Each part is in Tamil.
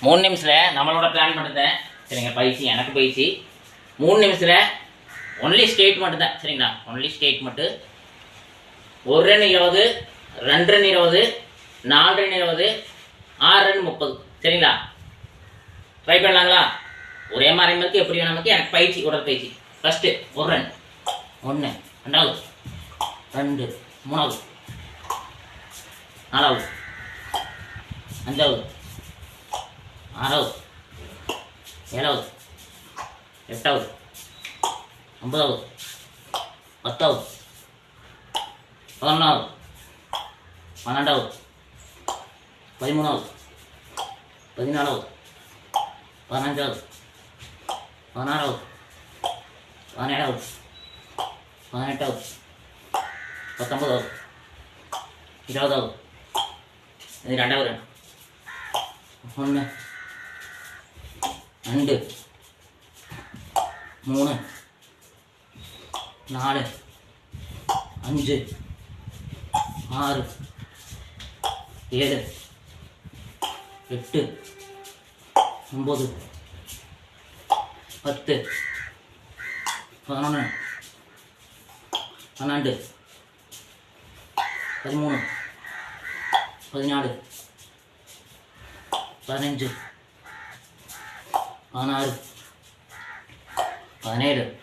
மூணு நிமிஷத்தில் நம்மளோட பிளான் மட்டும்தான். சரிங்க பயிற்சி எனக்கு பயிற்சி. மூணு நிமிஷத்தில் ஒன்லி ஸ்டேட் மட்டும்தான். சரிங்களா? ஒன்லி ஸ்டேட் மட்டும். ஒரு ரன் இருபது ரெண்டு ரன் இருபது நாலு ரன் இருபது ஆறு ரன் முப்பது. சரிங்களா? ட்ரை பண்ணலாங்களா? ஒரே மாதிரி மாதிரி எப்படி வேணும் நமக்கு? எனக்கு பயிற்சி உடற்பயிற்சி ஃபஸ்ட்டு ஒரு ரன் ஒன்று ரெண்டாவது. ரெண்டு மூணாவது. நாலாவது. அஞ்சாவது. ఆరవదు ఏడవదు ఎట్టవదు ఒంబదవదు పత్తవదు పదనవదు పన్నెండవదు పదిమూడవదు పదినాలవదు పదనైదవదు పదనారవదు పదినేడవదు పదినెట్టవదు పంతొమ్మిదవదు ఇరవదవదు ఇది రెండవదు రెండు ரெண்டு மூணு நாலு அஞ்சு ஆறு ஏழு எட்டு ஒம்பது பத்து பதினொன்று பன்னெண்டு பதிமூணு பதினாலு பதினஞ்சு பதினாறு. பதினேழு.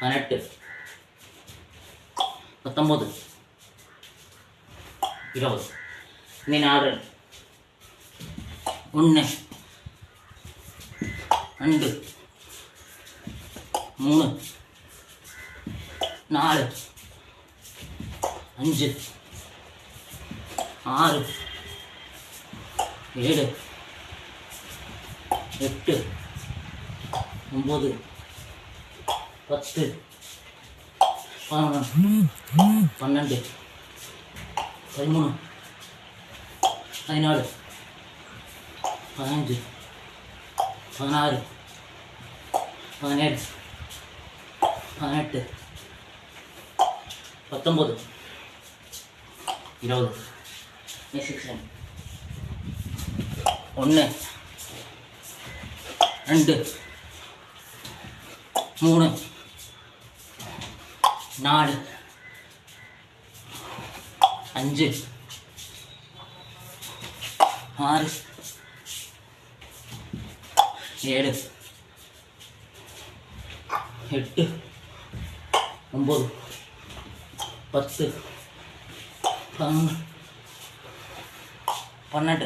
பதினெட்டு. பத்தொம்பது. இருபது. இனி நாலு. ஒன்று. ரெண்டு. மூணு. நாலு. அஞ்சு. ஆறு. ஏழு. எட்டு. ஒம்பது பத்து. பதினொன்று. பன்னெண்டு. பதிமூணு. பதினாலு. பதினஞ்சு. பதினாறு. பதினேழு. பதினெட்டு. பத்தொம்பது இருபது. சிக்ஸ் ஒன்று. ரெண்டு. மூணு. நாலு. அஞ்சு. ஆறு. ஏழு. எட்டு. ஒம்பது. பத்து. பதினொன்று. பன்னெண்டு.